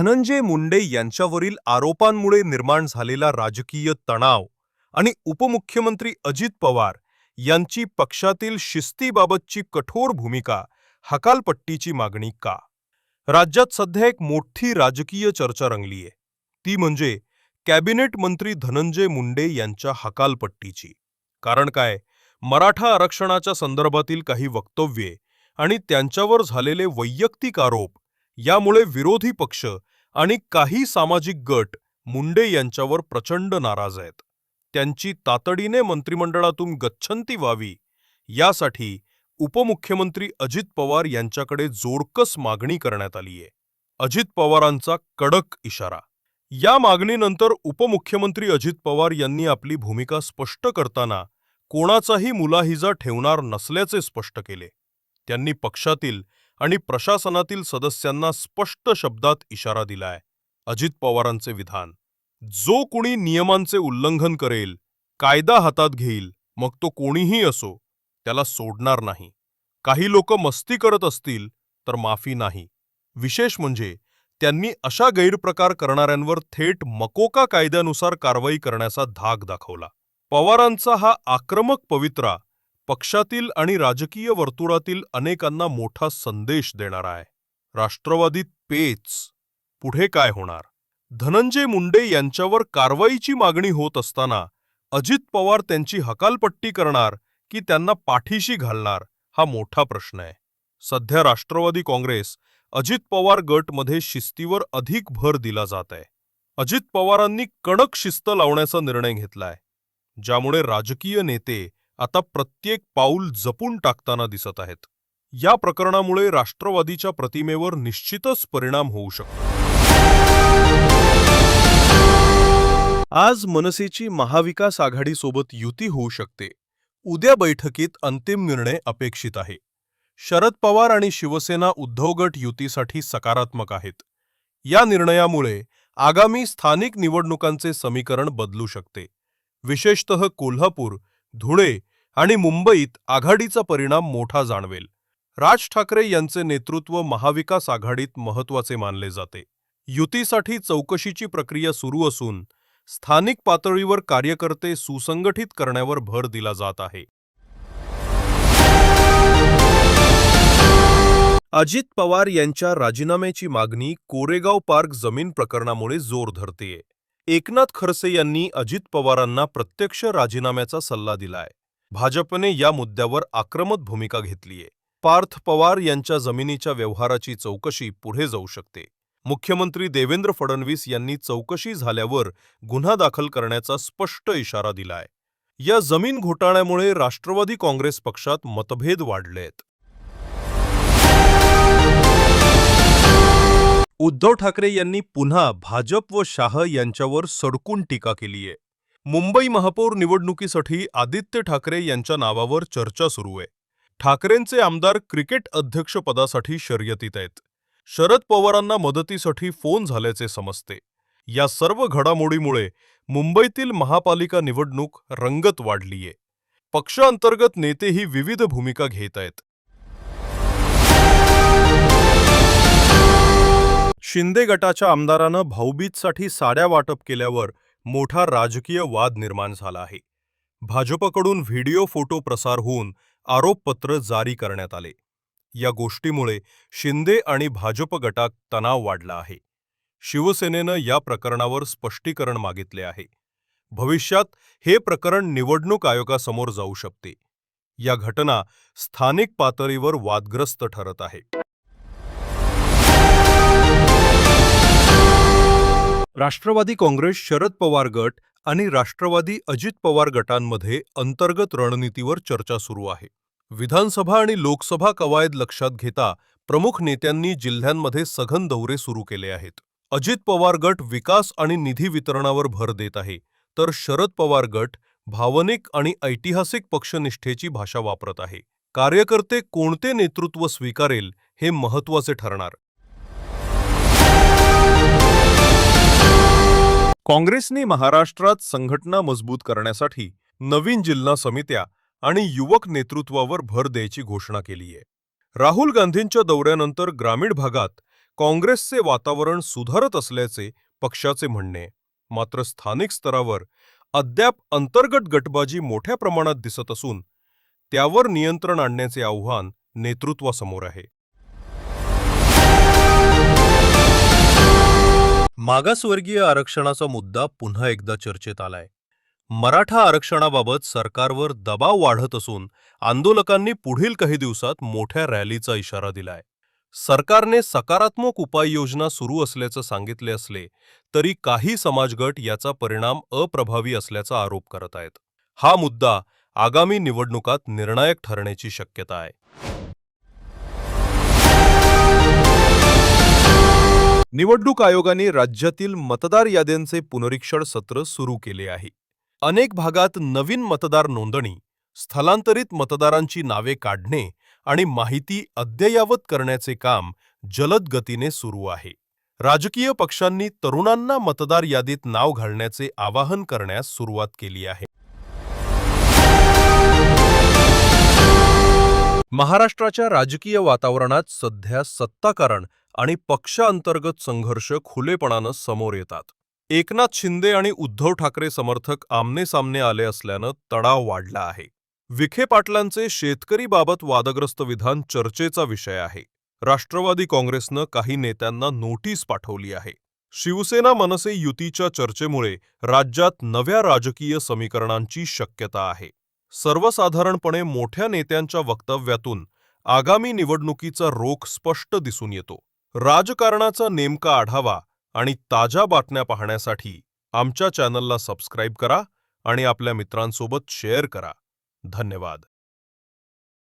धनंजय मुंडे यांच्यावरील आरोपांमुळे निर्माण झालेला राजकीय तणाव आणि उपमुख्यमंत्री अजित पवार यांची पक्षातील शिस्तीबाबतची कठोर भूमिका हकालपट्टीची मागणी का? राज्यात सध्या एक मोठी राजकीय चर्चा रंगलीय. ती म्हणजे कॅबिनेट मंत्री धनंजय मुंडे यांच्या हकालपट्टीची. कारण काय? मराठा आरक्षणाच्या संदर्भातील काही वक्तव्ये आणि त्यांच्यावर झालेले वैयक्तिक आरोप यामुळे विरोधी पक्ष आणि काही सामाजिक गट मुंडे यांच्यावर प्रचंड नाराज आहेत. त्यांची तातडीने मंत्रिमंडळातून गच्छंती व्हावी यासाठी उपमुख्यमंत्री अजित पवार यांच्याकडे जोडकस मागणी करण्यात आलीय अजित पवारांचा कडक इशारा. या मागणीनंतर उपमुख्यमंत्री अजित पवार यांनी आपली भूमिका स्पष्ट करताना कोणाचाही मुलाहिजा ठेवणार नसल्याचे स्पष्ट केले. त्यांनी पक्षातील आणि प्रशासनातील सदस्यांना स्पष्ट शब्दात इशारा दिलाय. अजित पवारांचे विधान. जो कुणी नियमांचे उल्लंघन करेल कायदा हातात घेईल मग तो कोणीही असो त्याला सोडणार नाही. काही लोक मस्ती करत असतील तर माफी नाही. विशेष म्हणजे त्यांनी अशा गैरप्रकार करणाऱ्यांवर थेट मकोका कायद्यानुसार कारवाई करण्याचा धाक दाखवला. पवारांचा हा आक्रमक पवित्रा पक्षातील आणि राजकीय वर्तुळातील अनेकांना मोठा संदेश देणारा आहे. राष्ट्रवादीत पेच. पुढे काय होणार? धनंजय मुंडे यांच्यावर कारवाईची मागणी होत असताना अजित पवार त्यांची हकालपट्टी करणार की त्यांना पाठीशी घालणार हा मोठा प्रश्न आहे. सध्या राष्ट्रवादी काँग्रेस अजित पवार गटमध्ये शिस्तीवर अधिक भर दिला जात आहे. अजित पवारांनी कडक शिस्त लावण्याचा निर्णय घेतलाय. ज्यामुळे राजकीय नेते आता प्रत्येक पाऊल जपून टाकताना दिसत आहेत. या प्रकरणामुळे राष्ट्रवादीच्या प्रतिमेवर निश्चितच परिणाम होऊ शकतो. आज मनसेची महाविकास आघाडीसोबत युती होऊ शकते. उद्या बैठकीत अंतिम निर्णय अपेक्षित आहे. शरद पवार आणि शिवसेना उद्धव गट युतीसाठी सकारात्मक आहेत. या निर्णयामुळे आगामी स्थानिक निवडणुकांचे समीकरण बदलू शकते. विशेषतः कोल्हापूर धुळे आणि मुंबईत आघाडीचा परिणाम मोठा जाणवेल. राज ठाकरे यांचे नेतृत्व महाविकास आघाडीत महत्त्वाचे मानले जाते. युतीसाठी चौकशीची प्रक्रिया सुरू असून स्थानिक पातळीवर कार्यकर्ते सुसंगठित करण्यावर भर दिला जात आहे. अजित पवार यांच्या राजीनाम्याची मागणी कोरेगाव पार्क जमीन प्रकरणामुळे जोर धरतेय. एकनाथ खडसे यांनी अजित पवारांना प्रत्यक्ष राजीनाम्याचा सल्ला दिलाय. भाजपने या मुद्द्यावर आक्रमक भूमिका घेतलीय. पार्थ पवार यांच्या जमिनीच्या व्यवहाराची चौकशी पुढे जाऊ शकते. मुख्यमंत्री देवेंद्र फडणवीस यांनी चौकशी झाल्यावर गुन्हा दाखल करण्याचा स्पष्ट इशारा दिलाय. या जमीन घोटाळ्यामुळे राष्ट्रवादी काँग्रेस पक्षात मतभेद वाढलेत. उद्धव ठाकरे यांनी पुन्हा भाजप व शाह यांच्यावर सडकून टीका केलीय. मुंबई महापौर निवडणुकीसाठी आदित्य ठाकरे यांच्या नावावर चर्चा सुरू आहे. ठाकरेंचे आमदार क्रिकेट अध्यक्षपदासाठी शर्यतीत आहेत. शरद पवारांना मदतीसाठी फोन झाल्याचे समजते. या सर्व घडामोडीमुळे मुंबईतील महापालिका निवडणूक रंगत वाढलीये. पक्षांतर्गत नेतेही विविध भूमिका घेत आहेत. शिंदे गटाच्या आमदारानं भाऊबीजसाठी साड्या वाटप केल्यावर मोठा राजकीय वाद निर्माण झाला आहे. भाजपकडून व्हिडिओ फोटो प्रसार होऊन आरोपपत्र जारी करण्यात आले. या गोष्टीमुळे शिंदे आणि भाजप गटात तणाव वाढला आहे. शिवसेनेनं या प्रकरणावर स्पष्टीकरण मागितले आहे. भविष्यात हे प्रकरण निवडणूक आयोगासमोर जाऊ शकते. या घटना स्थानिक पातळीवर वादग्रस्त ठरत आहे. राष्ट्रवादी काँग्रेस शरद पवार गट आणि राष्ट्रवादी अजित पवार गटांमध्ये अंतर्गत रणनीतीवर चर्चा सुरू आहे. विधानसभा आणि लोकसभा कवायत लक्षात घेता प्रमुख नेत्यांनी जिल्ह्यांमध्ये सघन दौरे सुरू केले आहेत. अजित पवार गट विकास आणि निधी वितरणावर भर देत आहे तर शरद पवार गट भावनिक आणि ऐतिहासिक पक्षनिष्ठेची भाषा वापरत आहे. कार्यकर्ते कोणते नेतृत्व स्वीकारेल हे महत्त्वाचे ठरणार. काँग्रेसने महाराष्ट्रात संघटना मजबूत करण्यासाठी नवीन जिल्हा समित्या आणि युवक नेतृत्वावर भर द्यायची घोषणा केली आहे. राहुल गांधींच्या दौऱ्यानंतर ग्रामीण भागात काँग्रेसचे वातावरण सुधारत असल्याचे पक्षाचे म्हणणे. मात्र स्थानिक स्तरावर अद्याप अंतर्गत गटबाजी मोठ्या प्रमाणात दिसत असून त्यावर नियंत्रण आणण्याचे आव्हान नेतृत्वासमोर आहे. मागासवर्गीय आरक्षणाचा मुद्दा पुन्हा एकदा चर्चेत आलाय. मराठा आरक्षणाबाबत सरकारवर दबाव वाढत असून आंदोलकांनी पुढील काही दिवसात मोठ्या रॅलीचा इशारा दिलाय. सरकारने सकारात्मक उपाययोजना सुरू असल्याचं सांगितले असले तरी काही समाजगट याचा परिणाम अप्रभावी असल्याचा आरोप करत आहेत. हा मुद्दा आगामी निवडणुकात निर्णायक ठरण्याची शक्यता आहे. निवडणूक आयोगाने राज्यातील मतदार याद्यांचे पुनरीक्षण सत्र सुरू केले आहे. अनेक भागात नवीन मतदार नोंदणी स्थलांतरित मतदारांची नावे काढणे आणि माहिती अद्ययावत करण्याचे काम जलद गतीने सुरू आहे. राजकीय पक्षांनी तरुणांना मतदार यादीत नाव घालण्याचे आवाहन करण्यास सुरुवात केली आहे. महाराष्ट्राच्या राजकीय वातावरणात सध्या सत्ताकारण आणि पक्षांतर्गत संघर्ष खुलेपणानं समोर येतात. एकनाथ शिंदे आणि उद्धव ठाकरे समर्थक आमनेसामने आले असल्यानं तणाव वाढला आहे. विखे पाटलांचे शेतकरीबाबत वादग्रस्त विधान चर्चेचा विषय आहे. राष्ट्रवादी काँग्रेसनं काही नेत्यांना नोटीस पाठवली आहे. शिवसेना मनसे युतीच्या चर्चेमुळे राज्यात नव्या राजकीय समीकरणांची शक्यता आहे. सर्वसाधारणपणे मोठ्या नेत्यांच्या वक्तव्यातून आगामी निवडणुकीचा रोख स्पष्ट दिसून येतो. राजकारणाचा नेमका आढावा आणि ताज्या बातम्या पाहण्यासाठी आमच्या चॅनलला सबस्क्राईब करा आणि आपल्या मित्रांसोबत शेअर करा. धन्यवाद.